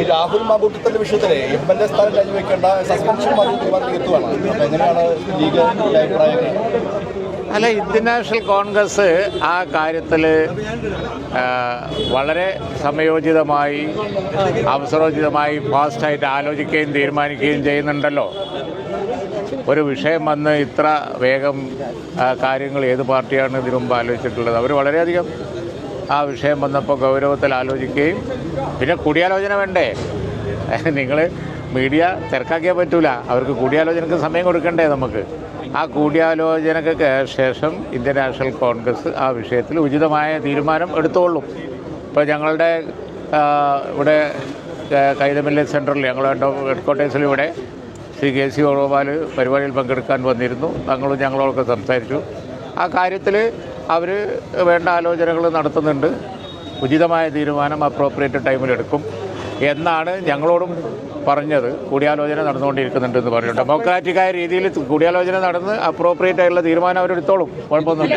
ഈ രാഹുൽ മാബൂട്ടത്തിന്റെ വിഷയത്തിലെ M L A സ്ഥാനം രാജിവെക്കേണ്ട സസ്പെൻഷൻ തീരുമാനം എങ്ങനെയാണ് ലീഗിന്റെ അഭിപ്രായങ്ങൾ അല്ല ഇന്ത്യൻ നാഷണൽ കോൺഗ്രസ് ആ കാര്യത്തിൽ വളരെ സമയോചിതമായി അവസരോചിതമായി ഫാസ്റ്റായിട്ട് ആലോചിക്കുകയും തീരുമാനിക്കുകയും ചെയ്യുന്നുണ്ടല്ലോ. ഒരു വിഷയം വന്ന് ഇത്ര വേഗം കാര്യങ്ങൾ ഏത് പാർട്ടിയാണ് ഇതിനു മുമ്പ് ആലോചിച്ചിട്ടുള്ളത്? അവർ വളരെയധികം ആ വിഷയം വന്നപ്പോൾ ഗൗരവത്തിൽ ആലോചിക്കുകയും. പിന്നെ കൂടിയാലോചന വേണ്ടേ? നിങ്ങൾ മീഡിയ തിരക്കാക്കിയാൽ പറ്റൂല. അവർക്ക് കൂടിയാലോചനക്ക് സമയം കൊടുക്കണ്ടേ നമുക്ക്? ആ കൂടിയാലോചനക്ക് ശേഷം ഇന്ത്യൻ നാഷണൽ കോൺഗ്രസ് ആ വിഷയത്തിൽ ഉചിതമായ തീരുമാനം എടുത്തോളും. ഇപ്പോൾ ഞങ്ങളുടെ ഇവിടെ കൈതമില്ല സെന്ററിൽ ഞങ്ങളുടെ ഹെഡ് ക്വാർട്ടേഴ്സിൽ ഇവിടെ ശ്രീ കെ സി വേണുഗോപാൽ പരിപാടിയിൽ പങ്കെടുക്കാൻ വന്നിരുന്നു. തങ്ങളും ഞങ്ങളോടൊക്കെ സംസാരിച്ചു. ആ കാര്യത്തിൽ അവർ വേണ്ട ആലോചനകൾ നടത്തുന്നുണ്ട്. ഉചിതമായ തീരുമാനം അപ്രോപ്രിയേറ്റ് ടൈമിലെടുക്കും എന്നാണ് ഞങ്ങളോടും പറഞ്ഞത്. കൂടിയാലോചന നടന്നുകൊണ്ടിരിക്കുന്നുണ്ട് എന്ന് പറഞ്ഞു ഡെമോക്രാറ്റിക്കായ രീതിയിൽ കൂടിയാലോചന നടന്ന് അപ്രോപ്രിയേറ്റ് ആയിട്ടുള്ള തീരുമാനം അവരെടുത്തോളും കുഴപ്പമൊന്നുമില്ല.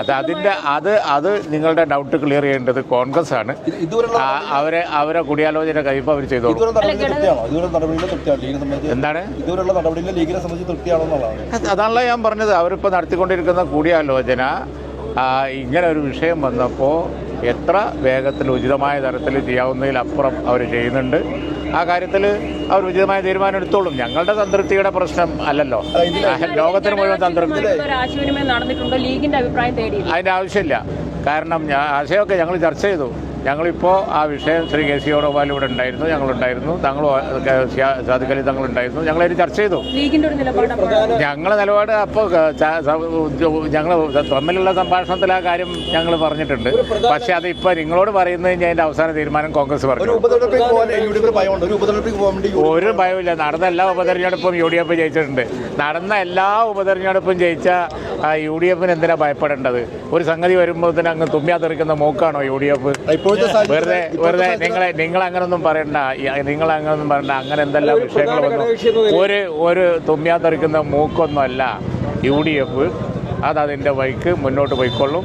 അത് അതിന്റെ അത് അത് നിങ്ങളുടെ ഡൗട്ട് ക്ലിയർ ചെയ്യേണ്ടത് കോൺഗ്രസ് ആണ്. അവരെ അവരെ കൂടിയാലോചന കഴിയുമ്പോൾ അവർ ചെയ്തോളും. എന്താണ്? അതാണല്ലോ ഞാൻ പറഞ്ഞത്. അവരിപ്പോൾ നടത്തിക്കൊണ്ടിരിക്കുന്ന കൂടിയാലോചന ഇങ്ങനെ ഒരു വിഷയം വന്നപ്പോൾ എത്ര വേഗത്തിൽ ഉചിതമായ തരത്തിൽ ചെയ്യാവുന്നതിലപ്പുറം അവർ ചെയ്യുന്നുണ്ട്. ആ കാര്യത്തിൽ അവർ ഉചിതമായ തീരുമാനം എടുത്തോളും. ഞങ്ങളുടെ സംതൃപ്തിയുടെ പ്രശ്നം അല്ലല്ലോ. ലോകത്തിന് മുഴുവൻ സംതൃപ്തി. ഒരു ആശയവിനിമയം നടന്നിട്ടുണ്ടോ? ലീഗിന്റെ അഭിപ്രായം തേടിയില്ല? അതിന്റെ ആവശ്യമില്ല. കാരണം ഞാൻ ആശയമൊക്കെ ഞങ്ങൾ ചർച്ച ചെയ്തു. ഞങ്ങളിപ്പോൾ ആ വിഷയം ശ്രീ കെ സി വേണുഗോപാൽ ഇവിടെ ഉണ്ടായിരുന്നു ഞങ്ങളുണ്ടായിരുന്നു തങ്ങൾ സാധുക്കലി തങ്ങളുണ്ടായിരുന്നു ഞങ്ങളതിന് ചർച്ച ചെയ്തു. ലീഗിന്റെ ഒരു നിലപാട് അപ്പോൾ ഞങ്ങളെ നിലപാട് അപ്പോൾ ഞങ്ങൾ തമ്മിലുള്ള സംഭാഷണത്തിൽ ആ കാര്യം ഞങ്ങൾ പറഞ്ഞിട്ടുണ്ട്. പക്ഷേ അത് ഇപ്പോൾ നിങ്ങളോട് പറയുന്നത് കഴിഞ്ഞാൽ അതിന്റെ അവസാന തീരുമാനം കോൺഗ്രസ് ഒരു പറഞ്ഞു ഒരു ഭയമില്ല നടന്ന എല്ലാ ഉപതെരഞ്ഞെടുപ്പും യു ഡി എഫ് ജയിച്ചിട്ടുണ്ട്. നടന്ന എല്ലാ ഉപതെരഞ്ഞെടുപ്പും ജയിച്ച ആ, യു ഡി എഫിന് എന്തിനാ ഭയപ്പെടേണ്ടത്? ഒരു സംഗതി വരുമ്പോൾ തന്നെ അങ്ങ് തുമ്മിയാതെറിക്കുന്ന മൂക്കാണോ യു ഡി എഫ്? വെറുതെ വെറുതെ നിങ്ങളെ നിങ്ങൾ അങ്ങനൊന്നും പറയണ്ട. നിങ്ങൾ അങ്ങനൊന്നും പറയണ്ട. അങ്ങനെ എന്തെല്ലാം വിഷയങ്ങൾ വന്നു ഒരു ഒരു തുമ്മിയാതെറിക്കുന്ന മൂക്കൊന്നുമല്ല. യു ഡി എഫ് അതതിന്റെ വഴിക്ക് മുന്നോട്ട് പോയിക്കൊള്ളും.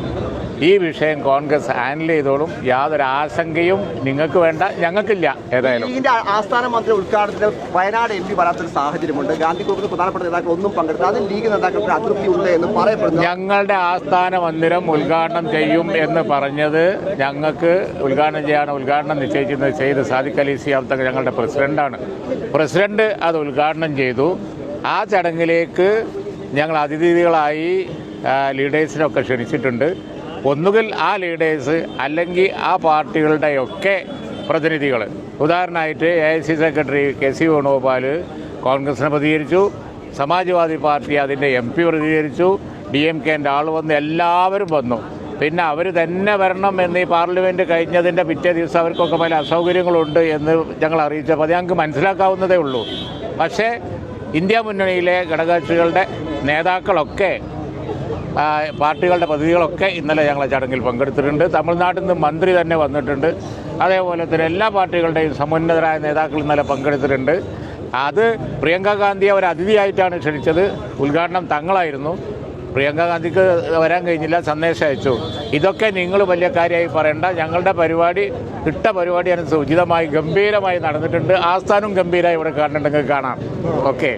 ഈ വിഷയം കോൺഗ്രസ് ഹാൻഡിൽ ചെയ്തോളും. യാതൊരു ആശങ്കയും നിങ്ങൾക്ക് വേണ്ട ഞങ്ങൾക്കില്ല ഏതായാലും. ആസ്ഥാന മന്ത്രി ഉദ്ഘാടനത്തിന് വയനാട് എം പി വരാത്തൊരു സാഹചര്യമുണ്ട്. ഗാന്ധി ഗ്രൂപ്പിൽ പ്രധാനപ്പെട്ട നേതാക്കൾ ഒന്നും പങ്കെടുത്ത് അതിൽ ലീഗ് നേതാക്കൾക്ക് അതൃപ്തി ഉണ്ട് എന്ന് പറയപ്പെടുന്നു. ഞങ്ങളുടെ ആസ്ഥാന മന്ദിരം ഉദ്ഘാടനം ചെയ്യും എന്ന് പറഞ്ഞത് ഞങ്ങൾക്ക് ഉദ്ഘാടനം ചെയ്യാൻ ഉദ്ഘാടനം നിശ്ചയിക്കുന്നത് ചെയ്ത് സാദിഖ് അലി സിയാബ് ഞങ്ങളുടെ പ്രസിഡന്റാണ് പ്രസിഡന്റ് അത് ഉദ്ഘാടനം ചെയ്തു. ആ ചടങ്ങിലേക്ക് ഞങ്ങൾ അതിഥികളായി ലീഡേഴ്സിനൊക്കെ ക്ഷണിച്ചിട്ടുണ്ട്. ഒന്നുകിൽ ആ ലീഡേഴ്സ് അല്ലെങ്കിൽ ആ പാർട്ടികളുടെയൊക്കെ പ്രതിനിധികൾ ഉദാഹരണമായിട്ട് A I C secretary K C Venugopal കോൺഗ്രസിനെ പ്രതികരിച്ചു. സമാജ്വാദി പാർട്ടി അതിന്റെ എം പി പ്രതികരിച്ചു. ഡി എം കെന്റെ ആൾ വന്നു എല്ലാവരും വന്നു. പിന്നെ അവർ തന്നെ വരണം എന്ന് ഈ പാർലമെന്റ് കഴിഞ്ഞതിന്റെ പിറ്റേ ദിവസം അവർക്കൊക്കെ പല അസൗകര്യങ്ങളുണ്ട് എന്ന് ഞങ്ങൾ അറിയിച്ചപ്പോൾ അത് ഞങ്ങൾക്ക് മനസ്സിലാക്കാവുന്നതേ ഉള്ളൂ. പക്ഷേ ഇന്ത്യ മുന്നണിയിലെ ഘടകകക്ഷികളുടെ നേതാക്കളൊക്കെ പാർട്ടികളുടെ പ്രതിനിധികളൊക്കെ ഇന്നലെ ഞങ്ങൾ ചടങ്ങിൽ പങ്കെടുത്തിട്ടുണ്ട്. തമിഴ്നാട്ടിൽ നിന്ന് മന്ത്രി തന്നെ വന്നിട്ടുണ്ട്. അതേപോലെ തന്നെ എല്ലാ പാർട്ടികളുടെയും സമുന്നതരായ നേതാക്കൾ ഇന്നലെ പങ്കെടുത്തിട്ടുണ്ട്. അത് പ്രിയങ്ക ഗാന്ധിയെ ഒരു അതിഥിയായിട്ടാണ് ക്ഷണിച്ചത്. ഉദ്ഘാടനം തങ്ങളായിരുന്നു. പ്രിയങ്ക ഗാന്ധിക്ക് വരാൻ കഴിഞ്ഞില്ല സന്ദേശം അയച്ചു. ഇതൊക്കെ നിങ്ങൾ വലിയ കാര്യമായി പറയണ്ട. ഞങ്ങളുടെ പരിപാടി ഇട്ട പരിപാടി അനുസരിച്ച് ഉചിതമായി ഗംഭീരമായി നടന്നിട്ടുണ്ട്. ആസ്ഥാനം ഗംഭീരമായി ഇവിടെ കാണുന്നുണ്ടെങ്കിൽ കാണാം. ഓക്കെ.